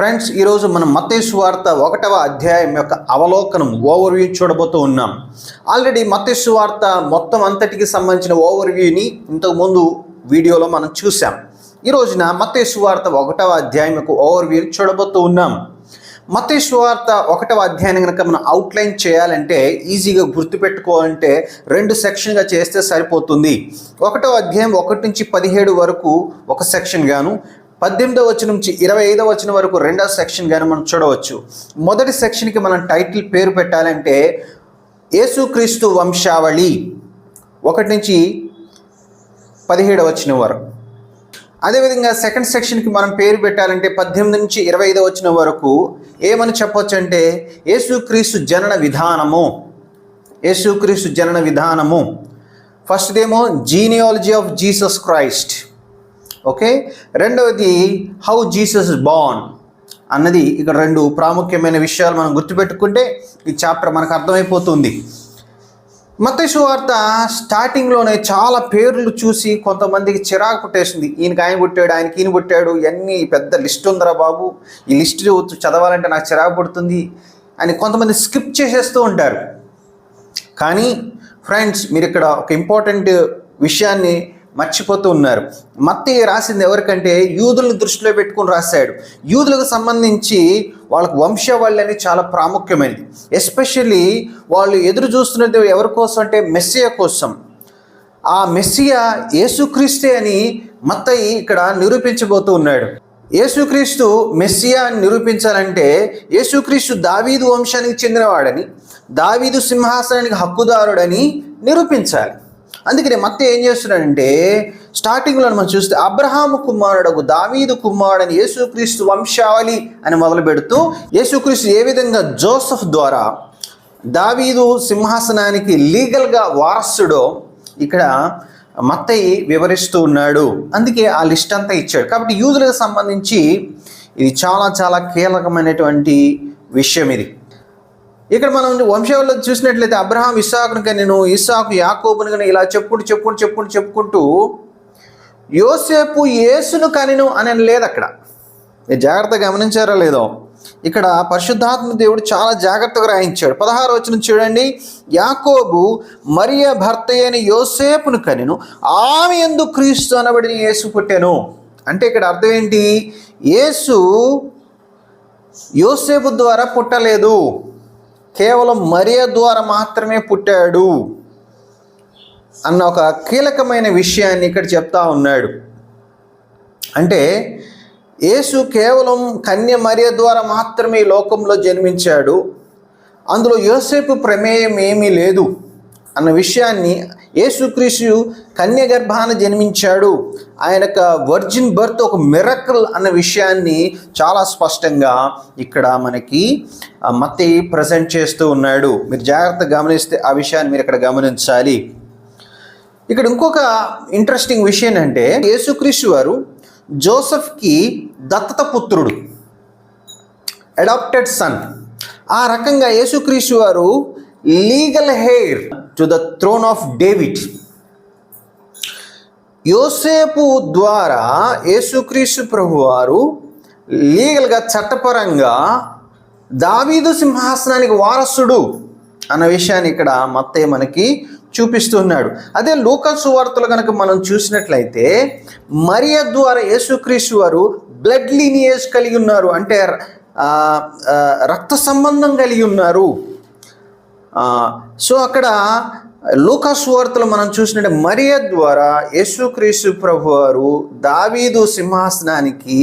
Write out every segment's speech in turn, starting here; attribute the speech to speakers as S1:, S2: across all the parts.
S1: Friends ఈరోజు మనం మత్తేసు వార్త ఒకటవ అధ్యాయం యొక్క అవలోకనం ఓవర్వ్యూ చూడబోతూ ఉన్నాం. ఆల్రెడీ మత్తేసు వార్త మొత్తం అంతటికి సంబంధించిన ఓవర్వ్యూని ఇంతకుముందు వీడియోలో మనం చూసాం ఈ రోజున మత్తేసు వార్త ఒకటవ అధ్యాయం యొక్క ఓవర్వ్యూని చూడబోతూ ఉన్నాం. మత్తేసు వార్త ఒకటవ అధ్యాయం కనుక మనం అవుట్లైన్ చేయాలంటే ఈజీగా గుర్తుపెట్టుకోవాలంటే రెండు సెక్షన్గా చేస్తే సరిపోతుంది. ఒకటవ అధ్యాయం ఒకటి నుంచి పదిహేడు వరకు ఒక సెక్షన్ గాను పద్దెనిమిదవ వచ్చి నుంచి ఇరవై ఐదవ వచ్చిన వరకు రెండవ సెక్షన్ కానీ మనం చూడవచ్చు. మొదటి సెక్షన్కి మనం టైటిల్ పేరు పెట్టాలంటే యేసుక్రీస్తు వంశావళి. ఒకటి నుంచి పదిహేడవ వచ్చిన వరకు. అదేవిధంగా సెకండ్ సెక్షన్కి మనం పేరు పెట్టాలంటే పద్దెనిమిది నుంచి ఇరవై ఐదవ వచ్చిన వరకు ఏమని చెప్పొచ్చు అంటే యేసుక్రీస్తు జనన విధానము. యేసుక్రీస్తు జనన విధానము. ఫస్ట్దేమో genealogy of Jesus Christ. Okay? రెండవది హౌ జీసస్ బాన్ అన్నది ఇక్కడ రెండు ప్రాముఖ్యమైన విషయాలు మనం గుర్తుపెట్టుకుంటే ఈ చాప్టర్ మనకు అర్థమైపోతుంది. మత్తయి వార్త స్టార్టింగ్లోనే చాలా పేర్లు చూసి కొంతమందికి చిరాకు పుట్టేసింది. ఈయనకి ఆయన పుట్టాడు ఆయనకి ఈయన పుట్టాడు ఇవన్నీ పెద్ద లిస్ట్ ఉందిరా బాబు. ఈ లిస్ట్ చదవాలంటే నాకు చిరాకు పుడుతుంది అని కొంతమంది స్కిప్ చేసేస్తూ ఉంటారు. కానీ ఫ్రెండ్స్ మీరు ఇక్కడ ఒక ఇంపార్టెంట్ విషయాన్ని మర్చిపోతూ ఉన్నారు. మత్తయ్య రాసింది ఎవరికంటే యూదులను దృష్టిలో పెట్టుకుని రాశాడు. యూదులకు సంబంధించి వాళ్ళకు వంశావళి అనేది చాలా ప్రాముఖ్యమైనది. ఎస్పెషల్లీ వాళ్ళు ఎదురు చూస్తున్నది ఎవరి కోసం అంటే మెస్సియా కోసం. ఆ మెస్సియా యేసుక్రీస్తే అని మత్తయి ఇక్కడ నిరూపించబోతూ ఉన్నాడు. యేసుక్రీస్తు మెస్సియా అని నిరూపించాలంటే యేసుక్రీస్తు దావీదు వంశానికి చెందినవాడని దావీదు సింహాసనానికి హక్కుదారుడని నిరూపించాలి. అందుకనే మత్త ఏం చేస్తున్నాడంటే స్టార్టింగ్లో మనం చూస్తే అబ్రహాము కుమారుడు దావీదు కుమారుడని యేసుక్రీస్తు వంశావళి అని మొదలు పెడుతూ యేసుక్రీస్తు ఏ విధంగా జోసఫ్ ద్వారా దావీదు సింహాసనానికి లీగల్గా వారసుడో ఇక్కడ మత్తయి వివరిస్తూ ఉన్నాడు. అందుకే ఆ లిస్ట్ అంతా ఇచ్చాడు. కాబట్టి యూదులకు సంబంధించి ఇది చాలా చాలా కీలకమైనటువంటి విషయం ఇది. ఇక్కడ మనం వంశంలో చూసినట్లయితే అబ్రహాం ఇస్సాకును కనెను ఇస్సాకు యాకోబును కానీ ఇలా చెప్పుకుంటూ చెప్పుకుంటూ చెప్పుకుంటూ చెప్పుకుంటూ యోసేపు యేసును కనిను అని లేదు అక్కడ. మీరు జాగ్రత్తగా గమనించారా లేదో. ఇక్కడ పరిశుద్ధాత్మ దేవుడు చాలా జాగ్రత్తగా రాయించాడు. పదహారు వచ్చిన చూడండి. యాకోబు మరియ భర్త అయిన యోసేపును కనిను. ఆమె ఎందు క్రీస్తు అనబడిన యేసు పుట్టాను. అంటే ఇక్కడ అర్థం ఏంటి? యేసు యోసేపు ద్వారా పుట్టలేదు. కేవలం మరియ ద్వారా మాత్రమే పుట్టాడు అన్న ఒక కీలకమైన విషయాన్ని ఇక్కడ చెప్తా ఉన్నాడు. అంటే యేసు కేవలం కన్య మరియ ద్వారా మాత్రమే ఈ లోకంలో జన్మించాడు. అందులో యోసేపు ప్రమేయం ఏమీ లేదు అన్న విషయాన్ని యేసుక్రీస్తు కన్య గర్భాన జన్మించాడు. ఆయన యొక్క వర్జిన్ బర్త్ ఒక మిరకల్ అన్న విషయాన్ని చాలా స్పష్టంగా ఇక్కడ మనకి మత్తి ప్రజెంట్ చేస్తూ ఉన్నాడు. మీరు జాగ్రత్తగా గమనిస్తే ఆ విషయాన్ని మీరు ఇక్కడ గమనించాలి. ఇక్కడ ఇంకొక ఇంట్రెస్టింగ్ విషయం అంటే యేసుక్రీస్తు వారు జోసఫ్కి దత్తత పుత్రుడు అడాప్టెడ్ సన్ ఆ రకంగా యేసుక్రీస్తు వారు legal heir to the throne of David యోసేపు ద్వారా యేసుక్రీస్తు ప్రభు వారు లీగల్గా చట్టపరంగా దావీదు సింహాసనానికి వారసుడు అన్న విషయాన్ని ఇక్కడ మత్తయ్య మనకి చూపిస్తున్నాడు. అదే లోకల్ సువార్తలు కనుక మనం చూసినట్లయితే మరియ ద్వారా యేసుక్రీస్తు వారు బ్లడ్ లీనియేజ్ కలిగి ఉన్నారు. అంటే రక్త సంబంధం కలిగి ఉన్నారు. సో అక్కడ లూకాస్ వార్తలు మనం చూసినట్టు మరియ ద్వారా యేసుక్రీస్తు ప్రభు వారు దావీదు సింహాసనానికి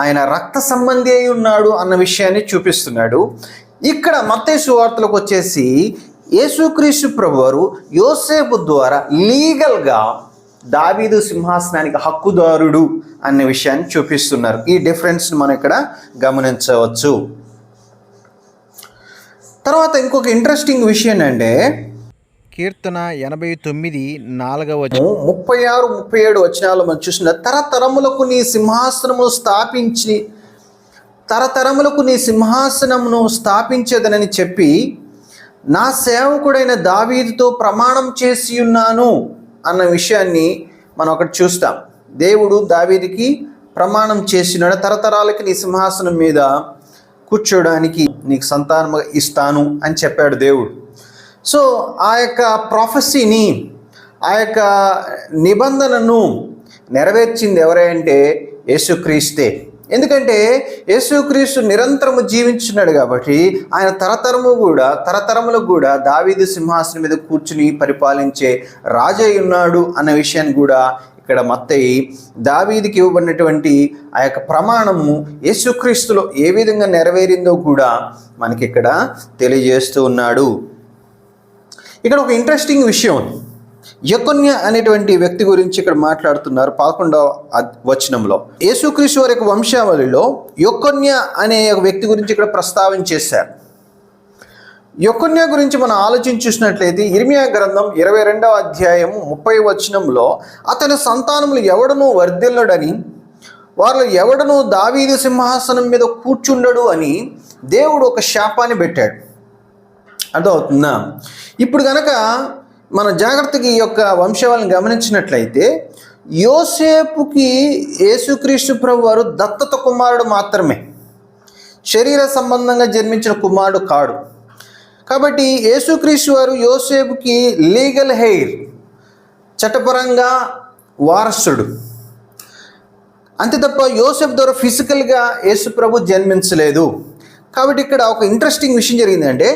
S1: ఆయన రక్త సంబంధి అయి ఉన్నాడు అన్న విషయాన్ని చూపిస్తున్నాడు. ఇక్కడ మత్తేసు వార్తలకు వచ్చేసి యేసుక్రీస్తు ప్రభు వారు యోసేపు ద్వారా లీగల్గా దావీదు సింహాసనానికి హక్కుదారుడు అనే విషయాన్ని చూపిస్తున్నారు. ఈ డిఫరెన్స్ని మనం ఇక్కడ గమనించవచ్చు. తర్వాత ఇంకొక ఇంట్రెస్టింగ్ విషయం అంటే
S2: కీర్తన ఎనభై తొమ్మిది నాలుగవ
S1: ముప్పై ఆరు ముప్పై ఏడు వచనాలు మనం చూసిన తరతరములకు నీ సింహాసనము స్థాపించి తరతరములకు నీ సింహాసనమును స్థాపించదనని చెప్పి నా సేవకుడైన దావీదుతో ప్రమాణం చేసి ఉన్నాను అన్న విషయాన్ని మనం ఒకటి చూస్తాం. దేవుడు దావీదికి ప్రమాణం చేసినాడు తరతరాలకి నీ సింహాసనం మీద కూర్చోడానికి నీకు సంతానం ఇస్తాను అని చెప్పాడు దేవుడు. సో ఆ యొక్క ప్రాఫెసీని ఆ యొక్క నిబంధనను నెరవేర్చింది ఎవరంటే యేసుక్రీస్తే. ఎందుకంటే యేసుక్రీస్తు నిరంతరము జీవించున్నాడు కాబట్టి ఆయన తరతరము కూడా తరతరములకు కూడా దావీదు సింహాసనం మీద కూర్చుని పరిపాలించే రాజయ్య ఉన్నాడు అన్న విషయాన్ని కూడా ఇక్కడ మత్తయి దావీదికి ఇవ్వబడినటువంటి ఆ యొక్క ప్రమాణము యేసుక్రీస్తులో ఏ విధంగా నెరవేరిందో కూడా మనకి ఇక్కడ తెలియజేస్తూ ఉన్నాడు. ఇక్కడ ఒక ఇంట్రెస్టింగ్ విషయం. యకొన్య అనేటువంటి వ్యక్తి గురించి ఇక్కడ మాట్లాడుతున్నారు పదకొండవ వచనంలో. యేసుక్రీస్తు వారి యొక్క వంశావళిలో యొకొన్య అనే ఒక వ్యక్తి గురించి ఇక్కడ ప్రస్తావన చేశారు. యొక్కన్య గురించి మనం ఆలోచించి చూసినట్లయితే ఇర్మియా గ్రంథం ఇరవై రెండవ అధ్యాయం ముప్పై వచనంలో అతని సంతానములు ఎవడను వర్ధిల్లడని వాళ్ళు ఎవడను దావీది సింహాసనం మీద కూర్చుండడు అని దేవుడు ఒక శాపాన్ని పెట్టాడు. అర్థమవుతుందా? ఇప్పుడు కనుక మన జాగ్రత్తకి ఈ యొక్క వంశావళిని గమనించినట్లయితే యోసేపుకి యేసుక్రీస్తు ప్రభు వారు దత్తత కుమారుడు మాత్రమే. శరీర సంబంధంగా జన్మించిన కుమారుడు కాడు. కాబట్టి యేసుక్రీస్తు వారు యోసేపుకి లీగల్ హెయిర్ చట్టపరంగా వారసుడు. అంతే తప్ప యోసెఫ్ ద్వారా ఫిజికల్గా యేసు ప్రభు జన్మించలేదు. కాబట్టి ఇక్కడ ఒక ఇంట్రెస్టింగ్ విషయం జరిగిందంటే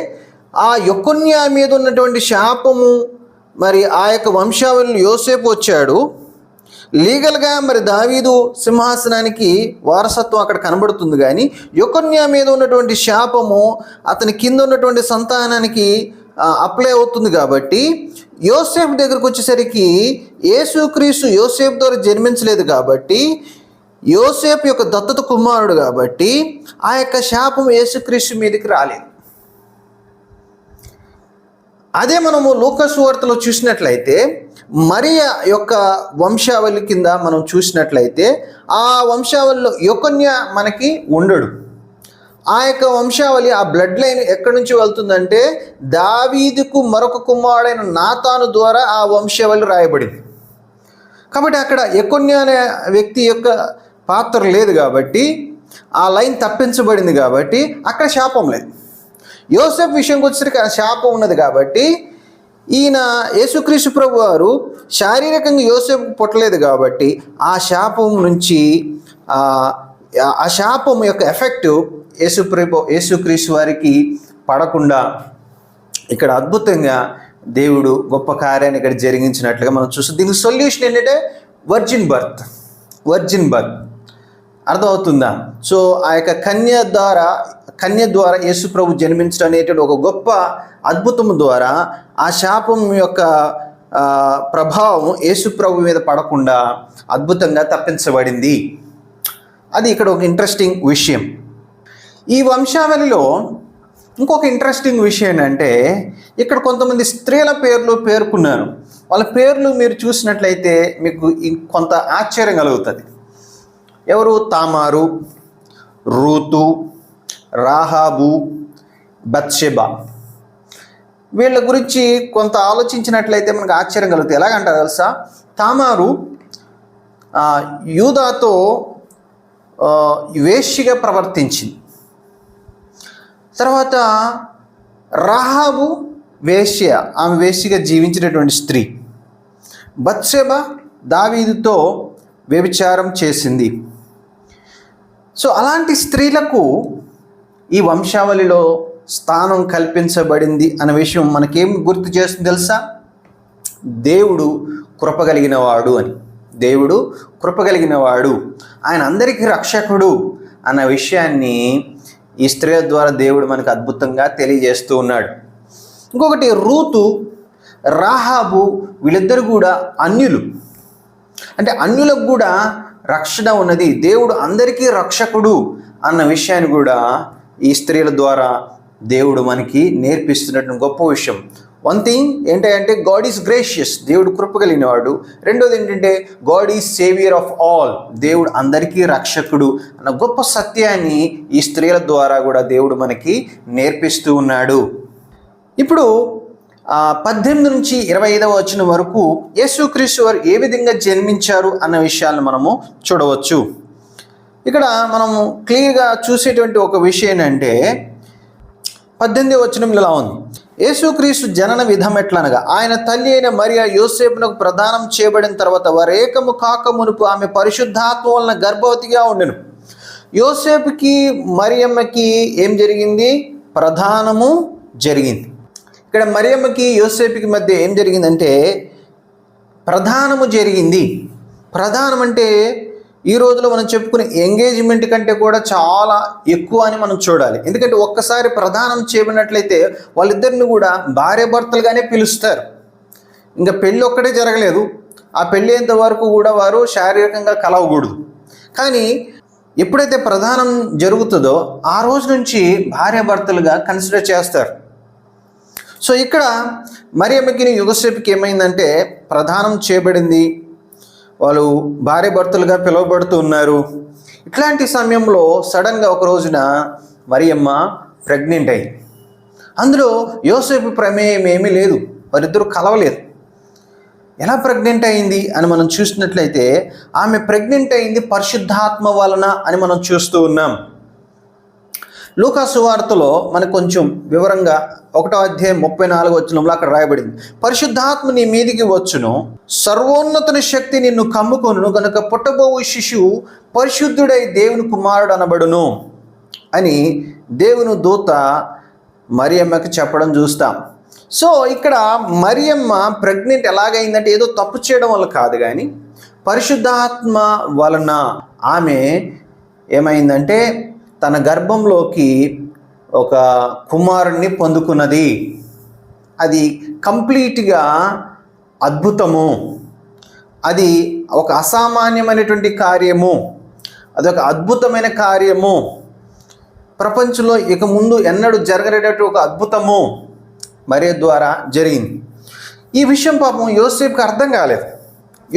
S1: ఆ యొక్కన్యా మీద ఉన్నటువంటి శాపము మరి ఆ యొక్క వంశావళిలో యోసేపు వచ్చాడు. లీగల్గా మరి దావీదు సింహాసనానికి వారసత్వం అక్కడ కనబడుతుంది కానీ యొకొన్య మీద ఉన్నటువంటి శాపము అతని కింద ఉన్నటువంటి సంతానానికి అప్లై అవుతుంది కాబట్టి యోసేఫ్ దగ్గరకు వచ్చేసరికి యేసుక్రీస్తు యోసేఫ్ ద్వారా జన్మించలేదు కాబట్టి యోసేఫ్ యొక్క దత్తత కుమారుడు కాబట్టి ఆ యొక్క శాపం యేసుక్రీస్తు మీదకి రాలేదు. అదే మనము లూకస్ వార్తలో చూసినట్లయితే మరియ యొక్క వంశావళి కింద మనం చూసినట్లయితే ఆ వంశావళిలో యొకన్య మనకి ఉండడు. ఆ యొక్క వంశావళి ఆ బ్లడ్ లైన్ ఎక్కడి నుంచి వెళ్తుందంటే దావీదుకు మరొక కుమారుడైన నాతాను ద్వారా ఆ వంశావళి రాయబడింది. కాబట్టి అక్కడ ఎకొన్య అనే వ్యక్తి యొక్క పాత్ర లేదు కాబట్టి ఆ లైన్ తప్పించబడింది కాబట్టి అక్కడ శాపం లేదు. యోసెఫ్ విషయంకి వచ్చేసరికి ఆ శాపం ఉన్నది కాబట్టి ఈయన యేసుక్రీస్తు ప్రభు వారు శారీరకంగా యోసేపు పుట్టలేదు కాబట్టి ఆ శాపం నుంచి ఆ ఆ శాపం యొక్క ఎఫెక్ట్ యేసు ప్రభు యేసుక్రీస్తు వారికి పడకుండా ఇక్కడ అద్భుతంగా దేవుడు గొప్ప కార్యాన్ని ఇక్కడ జరిగించినట్లుగా మనం చూస్తాం. దీనికి సొల్యూషన్ ఏంటంటే వర్జిన్ బర్త్ వర్జిన్ బర్త్. అర్థమవుతుందా? సో ఆ యొక్క కన్య ద్వారా కన్య ద్వారా యేసు ప్రభు జన్మించడం అనేటువంటి ఒక గొప్ప అద్భుతం ద్వారా ఆ శాపం యొక్క ప్రభావం యేసు ప్రభు మీద పడకుండా అద్భుతంగా తప్పించబడింది. అది ఇక్కడ ఒక ఇంట్రెస్టింగ్ విషయం. ఈ వంశావళిలో ఇంకొక ఇంట్రెస్టింగ్ విషయం ఏంటంటే ఇక్కడ కొంతమంది స్త్రీల పేర్లు పేర్కొన్నారు. వాళ్ళ పేర్లు మీరు చూసినట్లయితే మీకు ఇం- కొంత ఆశ్చర్యం కలుగుతుంది. ఎవరు? తామారు రూతు రాహాబు బత్షెబా. వీళ్ళ గురించి కొంత ఆలోచించినట్లయితే మనకు ఆశ్చర్యం కలుగుతుంది. ఎలాగంటారు తెలుసా? తామారు యూదాతో వేష్యగా వేశ్యగా ప్రవర్తించింది. తర్వాత రాహాబు వేశ్య ఆమె వేష్యగా జీవించినటువంటి స్త్రీ. బత్సెబ దావీదుతో వ్యభిచారం చేసింది. సో అలాంటి స్త్రీలకు ఈ వంశావళిలో స్థానం కల్పించబడింది అనే విషయం మనకేం గుర్తు చేస్తుంది తెలుసా? దేవుడు కృపగలిగినవాడు అని. దేవుడు కృపగలిగినవాడు. ఆయన అందరికీ రక్షకుడు అన్న విషయాన్ని ఈ స్త్రీల ద్వారా దేవుడు మనకు అద్భుతంగా తెలియజేస్తూ ఉన్నాడు. ఇంకొకటి రూతు రాహాబు వీళ్ళిద్దరు కూడా అన్యులు. అంటే అన్యులకు కూడా రక్షణ ఉన్నది. దేవుడు అందరికీ రక్షకుడు అన్న విషయాన్ని కూడా ఈ స్త్రీల ద్వారా దేవుడు మనకి నేర్పిస్తున్నటువంటి గొప్ప విషయం. వన్ థింగ్ ఏంటంటే గాడ్ ఈజ్ గ్రేషియస్ దేవుడు కృప కలిగినవాడు. రెండోది ఏంటంటే God is saviour of all దేవుడు అందరికీ రక్షకుడు. అన్న గొప్ప సత్యాన్ని ఈ స్త్రీల ద్వారా కూడా దేవుడు మనకి నేర్పిస్తూ ఉన్నాడు. ఇప్పుడు పద్దెనిమిది నుంచి ఇరవై ఐదవ వచ్చిన వరకు యేసుక్రీస్తు వారు ఏ విధంగా జన్మించారు అన్న విషయాలను మనము చూడవచ్చు. ఇక్కడ మనము క్లియర్గా చూసేటువంటి ఒక విషయం ఏంటంటే పద్దెనిమిది వచనం ఇలా ఉంది. యేసుక్రీస్తు జనన విధం ఎట్లనగా ఆయన తల్లి అయిన మరియా యోసేపునకు ప్రదానం చేయబడిన తర్వాత వరేకము కాక మునుపు ఆమె పరిశుద్ధాత్మ వలన గర్భవతిగా ఉండెను. యోసేపుకి మరియమ్మకి ఏం జరిగింది? ప్రధానము జరిగింది. ఇక్కడ మరియమ్మకి యోసేపుకి మధ్య ఏం జరిగిందంటే ప్రధానము జరిగింది. ప్రధానం అంటే ఈ రోజులో మనం చెప్పుకునే ఎంగేజ్మెంట్ కంటే కూడా చాలా ఎక్కువ అని మనం చూడాలి. ఎందుకంటే ఒక్కసారి ప్రధానం చేయబడినట్లయితే వాళ్ళిద్దరిని కూడా భార్యాభర్తలుగానే పిలుస్తారు. ఇంకా పెళ్ళి ఒక్కటే జరగలేదు. ఆ పెళ్ళి వరకు కూడా వారు శారీరకంగా కలవకూడదు. కానీ ఎప్పుడైతే ప్రధానం జరుగుతుందో ఆ రోజు నుంచి భార్యాభర్తలుగా కన్సిడర్ చేస్తారు. సో ఇక్కడ మరియమ్మకి యుగసేపుకి ఏమైందంటే ప్రధానం చేయబడింది వాళ్ళు భార్య భర్తలుగా పిలువబడుతూ ఉన్నారు. ఇట్లాంటి సమయంలో సడన్గా ఒక రోజున మరియమ్మ ప్రెగ్నెంట్ అయింది అందులో యోసేపు ప్రమేయం ఏమీ లేదు. వారిద్దరూ కలవలేదు. ఎలా ప్రెగ్నెంట్ అయింది అని మనం చూసినట్లయితే ఆమె ప్రెగ్నెంట్ అయింది పరిశుద్ధాత్మ వలన అని మనం చూస్తూ ఉన్నాం. సువార్తలో మనకు కొంచెం వివరంగా ఒకటో అధ్యాయం ముప్పై నాలుగు వచ్చినంలో అక్కడ రాయబడింది. పరిశుద్ధాత్మ నీ మీదికి వచ్చును సర్వోన్నతుని శక్తి నిన్ను కమ్ముకొను గనుక పుట్టబోవు శిశువు పరిశుద్ధుడై దేవుని కుమారుడు అనబడును అని దేవుని దూత మరియమ్మకి చెప్పడం చూస్తాం. సో ఇక్కడ మరియమ్మ ప్రెగ్నెంట్ ఎలాగైందంటే ఏదో తప్పు చేయడం వల్ల కాదు కానీ పరిశుద్ధాత్మ వలన ఆమె ఏమైందంటే తన గర్భంలోకి ఒక కుమారుణ్ణి పొందుకున్నది. అది కంప్లీట్గా అద్భుతము. అది ఒక అసామాన్యమైనటువంటి కార్యము. అదొక అద్భుతమైన కార్యము. ప్రపంచంలో ఇక ముందు ఎన్నడూ జరగలేటటువంటి ఒక అద్భుతము. మరే ద్వారా జరిగింది. ఈ విషయం పాపం యోసేపుకి అర్థం కాలేదు.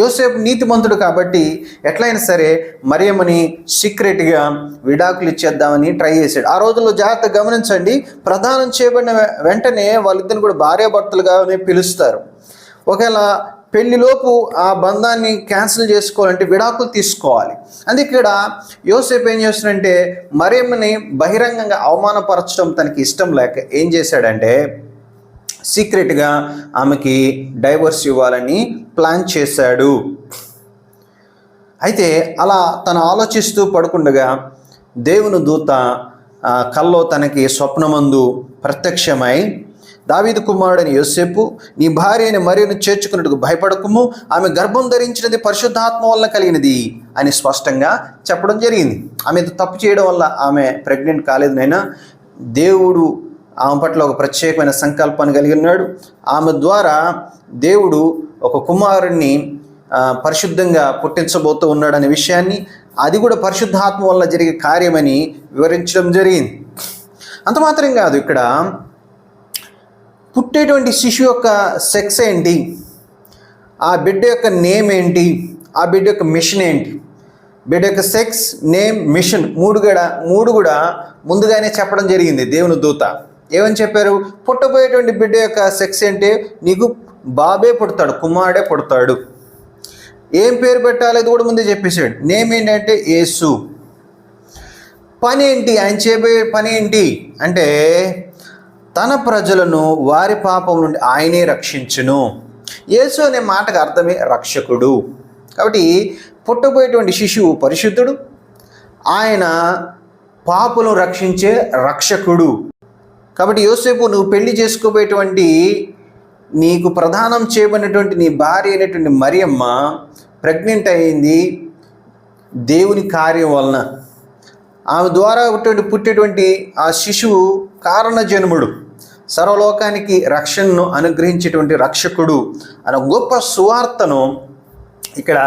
S1: యోసేపు నీతిమంతుడు కాబట్టి ఎట్లయినా సరే మరియమ్మని సీక్రెట్గా విడాకులు ఇచ్చేద్దామని ట్రై చేశాడు. ఆ రోజుల్లో జాగ్రత్త గమనించండి ప్రధానం చేయబడిన వెంటనే వాళ్ళిద్దరిని కూడా భార్యాభర్తలుగానే పిలుస్తారు. ఒకవేళ పెళ్ళిలోపు ఆ బంధాన్ని క్యాన్సిల్ చేసుకోవాలంటే విడాకులు తీసుకోవాలి. అందుకే ఇక్కడ యోసేపు ఏం చేస్తున్నాడంటే మరియమ్మని బహిరంగంగా అవమానపరచడం తనకి ఇష్టం లేక ఏం చేశాడంటే సీక్రెట్గా ఆమెకి డైవర్స్ ఇవ్వాలని ప్లాన్ చేశాడు. అయితే అలా తను ఆలోచిస్తూ పడుకుండగా దేవుని దూత కల్లో తనకి స్వప్నమందు ప్రత్యక్షమై దావీదు కుమారుడని యోసేపు నీ భార్యని అయిన మరియను చేర్చుకున్నట్టుకు భయపడకుము ఆమె గర్భం ధరించినది పరిశుద్ధాత్మ వల్ల కలిగినది అని స్పష్టంగా చెప్పడం జరిగింది. ఆమె తప్పు చేయడం వల్ల ఆమె ప్రెగ్నెంట్ కాలేదు నైనా దేవుడు ఆమె పట్ల ఒక ప్రత్యేకమైన సంకల్పాన్ని కలిగి ఉన్నాడు. ఆమె ద్వారా దేవుడు ఒక కుమారుణ్ణి పరిశుద్ధంగా పుట్టించబోతూ ఉన్నాడు అనే విషయాన్ని అది కూడా పరిశుద్ధాత్మ వల్ల జరిగే కార్యమని వివరించడం జరిగింది. అంత మాత్రం కాదు ఇక్కడ. పుట్టేటువంటి శిశువు యొక్క సెక్స్ ఏంటి? ఆ బిడ్డ యొక్క నేమ్ ఏంటి? ఆ బిడ్డ యొక్క మిషన్ ఏంటి? బిడ్డ యొక్క సెక్స్ నేమ్ మిషన్ మూడు కూడా మూడు కూడా ముందుగానే చెప్పడం జరిగింది దేవుని దూత. ఏమని చెప్పారు? పుట్టబోయేటువంటి బిడ్డ యొక్క సెక్స్ అంటే నీకు బాబే పుడతాడు కుమారుడే పుడతాడు. ఏం పేరు పెట్టాలి? అది కూడా ముందే చెప్పేశాడు. నేమ్ ఏంటంటే యేసు. పని ఏంటి? ఆయన చేయబోయే పని ఏంటి? అంటే తన ప్రజలను వారి పాపం నుండి ఆయనే రక్షించును. యేసు అనే మాటకు అర్థమే రక్షకుడు. కాబట్టి పుట్టబోయేటువంటి శిశువు పరిశుద్ధుడు. ఆయన పాపులను రక్షించే రక్షకుడు. కాబట్టి యోసేపు నువ్వు పెళ్ళి చేసుకోబోయేటువంటి నీకు ప్రధానం చేయబడినటువంటి నీ భార్య అయినటువంటి మరియమ్మ ప్రెగ్నెంట్ అయింది. దేవుని కార్యం వలన. ఆమె ద్వారా పుట్టే పుట్టేటువంటి ఆ శిశువు కారణజన్ముడు. సర్వలోకానికి రక్షణను అనుగ్రహించేటువంటి రక్షకుడు అనే గొప్ప సువార్తను ఇక్కడ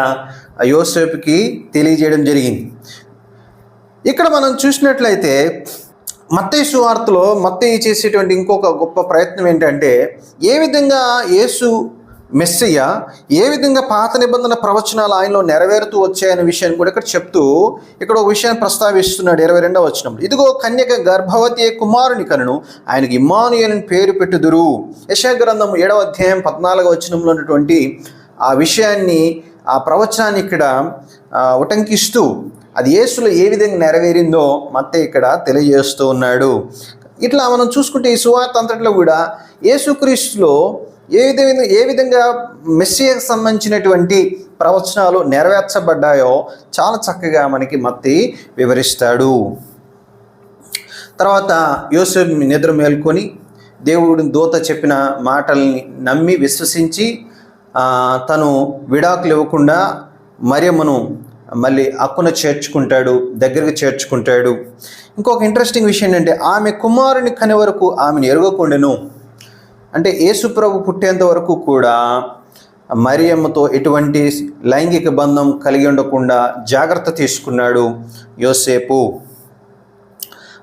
S1: యోసేపుకి తెలియజేయడం జరిగింది. ఇక్కడ మనం చూసినట్లయితే మత్తయి సువార్తలో మత్తయ్య చేసేటువంటి ఇంకొక గొప్ప ప్రయత్నం ఏంటంటే ఏ విధంగా యేసు మెస్సయ్య ఏ విధంగా పాత నిబంధన ప్రవచనాలు ఆయనలో నెరవేరుతూ వచ్చాయనే విషయాన్ని కూడా ఇక్కడ చెప్తూ ఇక్కడ ఒక విషయాన్ని ప్రస్తావిస్తున్నాడు ఇరవై రెండవ వచనం ఇదిగో కన్యక గర్భవతి కుమారుని కనును ఆయనకి ఇమ్మానుయేలని పేరు పెట్టుదురు. యశాగ్రంథం ఏడవ అధ్యాయం పద్నాలుగవ వచనంలో ఉన్నటువంటి ఆ విషయాన్ని ఆ ప్రవచనాన్ని ఇక్కడ ఉటంకిస్తూ అది యేసులో ఏ విధంగా నెరవేరిందో మత్తే ఇక్కడ తెలియజేస్తూ ఉన్నాడు. ఇట్లా మనం చూసుకుంటే ఈ సువార్త అంతట్లో కూడా యేసుక్రీస్తులో ఏ విధంగా ఏ విధంగా మెస్సియకు సంబంధించినటువంటి ప్రవచనాలు నెరవేర్చబడ్డాయో చాలా చక్కగా మనకి మత్తి వివరిస్తాడు. తర్వాత యోసేపు నిద్ర మేల్కొని దేవుడి దూత చెప్పిన మాటల్ని నమ్మి విశ్వసించి తను విడాకులు ఇవ్వకుండా మరియమ్మను మళ్ళీ అక్కున చేర్చుకుంటాడు దగ్గరికి చేర్చుకుంటాడు. ఇంకొక ఇంట్రెస్టింగ్ విషయం ఏంటంటే ఆమె కుమారుని కని వరకు ఆమెను ఎరగకుండెను. అంటే యేసుప్రభు పుట్టేంత వరకు కూడా మరియమ్మతో ఎటువంటి లైంగిక బంధం కలిగి ఉండకుండా జాగ్రత్త తీసుకున్నాడు యోసేపు.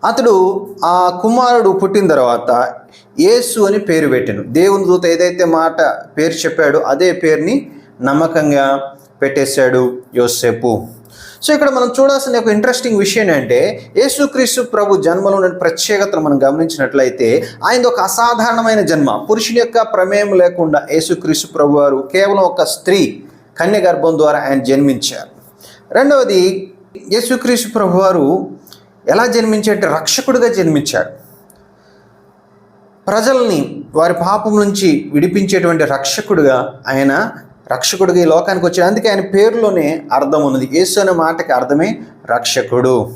S1: అతడు ఆ కుమారుడు పుట్టిన తర్వాత యేసు అని పేరు పెట్టాను. దేవుని దూత ఏదైతే మాట పేరు చెప్పాడో అదే పేరుని నమ్మకంగా పెట్టేశాడు యోసేపు. సో ఇక్కడ మనం చూడాల్సిన ఒక ఇంట్రెస్టింగ్ విషయం ఏంటంటే యేసుక్రీస్తు ప్రభు జన్మలో ఉన్న ప్రత్యేకతను మనం గమనించినట్లయితే ఆయన ఒక అసాధారణమైన జన్మ. పురుషుని యొక్క ప్రమేయం లేకుండా యేసుక్రీస్తు ప్రభు వారు కేవలం ఒక స్త్రీ కన్య గర్భం ద్వారా ఆయన జన్మించారు. రెండవది యేసుక్రీస్తు ప్రభు వారు ఎలా జన్మించాడంటే రక్షకుడిగా జన్మించాడు ప్రజల్ని వారి పాపం నుంచి విడిపించేటువంటి రక్షకుడుగా ఆయన రక్షకుడిగా ఈ లోకానికి వచ్చాడు. అందుకే ఆయన పేరులోనే అర్థం ఉన్నది. యేసు అనే మాటకి అర్థమే రక్షకుడు.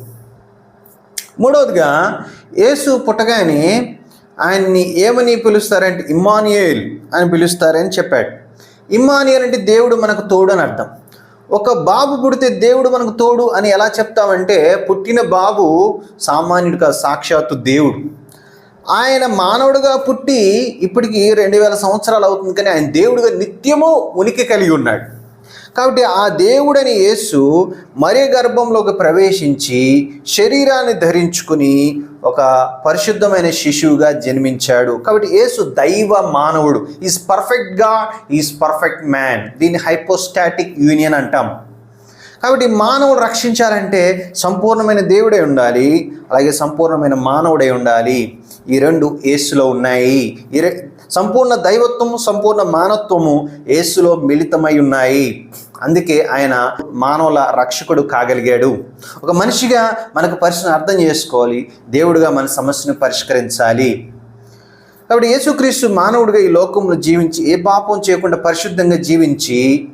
S1: మూడవదిగా యేసు పుట్టగానే ఆయన్ని ఏమని పిలుస్తారంటే ఇమ్మానియేల్ అని పిలుస్తారని చెప్పాడు. ఇమ్మానియల్ అంటే దేవుడు మనకు తోడు అని అర్థం. ఒక బాబు పుడితే దేవుడు మనకు తోడు అని ఎలా చెప్తామంటే పుట్టిన బాబు సామాన్యుడు కాదు సాక్షాత్తు దేవుడు. ఆయన మానవుడుగా పుట్టి ఇప్పటికి రెండు వేల సంవత్సరాలు అవుతుంది కానీ ఆయన దేవుడుగా నిత్యము ఉనికి కలిగి ఉన్నాడు. కాబట్టి ఆ దేవుడని యేసు మరే గర్భంలోకి ప్రవేశించి శరీరాన్ని ధరించుకుని ఒక పరిశుద్ధమైన శిశువుగా జన్మించాడు. కాబట్టి యేసు దైవ మానవుడు. ఈజ్ పర్ఫెక్ట్గా ఈజ్ పర్ఫెక్ట్ మ్యాన్ దీన్ని హైపోస్టాటిక్ యూనియన్ అంటాం. కాబట్టి మానవుడు రక్షించాలంటే సంపూర్ణమైన దేవుడే ఉండాలి అలాగే సంపూర్ణమైన మానవుడే ఉండాలి. ఈ రెండు ఏసులో ఉన్నాయి. ఈ సంపూర్ణ దైవత్వము సంపూర్ణ మానవత్వము ఏసులో మిళితమై ఉన్నాయి. అందుకే ఆయన మానవుల రక్షకుడు కాగలిగాడు. ఒక మనిషిగా మనకు పరిస్థితిని అర్థం చేసుకోవాలి. దేవుడుగా మన సమస్యను పరిష్కరించాలి. కాబట్టి యేసుక్రీస్తు మానవుడిగా ఈ లోకంలో జీవించి ఏ పాపం చేయకుండా పరిశుద్ధంగా జీవించి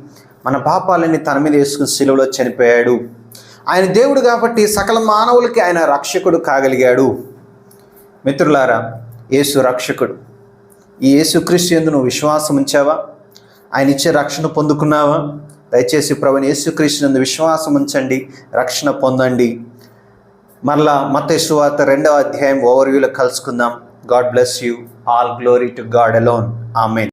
S1: మన పాపాలన్నీ తన మీద వేసుకుని సిలువలో చనిపోయాడు. ఆయన దేవుడు కాబట్టి సకల మానవులకి ఆయన రక్షకుడు కాగలిగాడు. మిత్రులారా యేసు రక్షకుడు. ఈ యేసుక్రీస్తు ఎందు నువ్వు విశ్వాసం ఉంచావా? ఆయన ఇచ్చే రక్షణ పొందుకున్నావా? దయచేసి ప్రభుని యేసుక్రీస్తునందు విశ్వాసం ఉంచండి రక్షణ పొందండి. మరలా మత సువార్త రెండవ అధ్యాయం ఓవర్వ్యూలో కలుసుకుందాం. God bless you. All glory to God alone. Amen.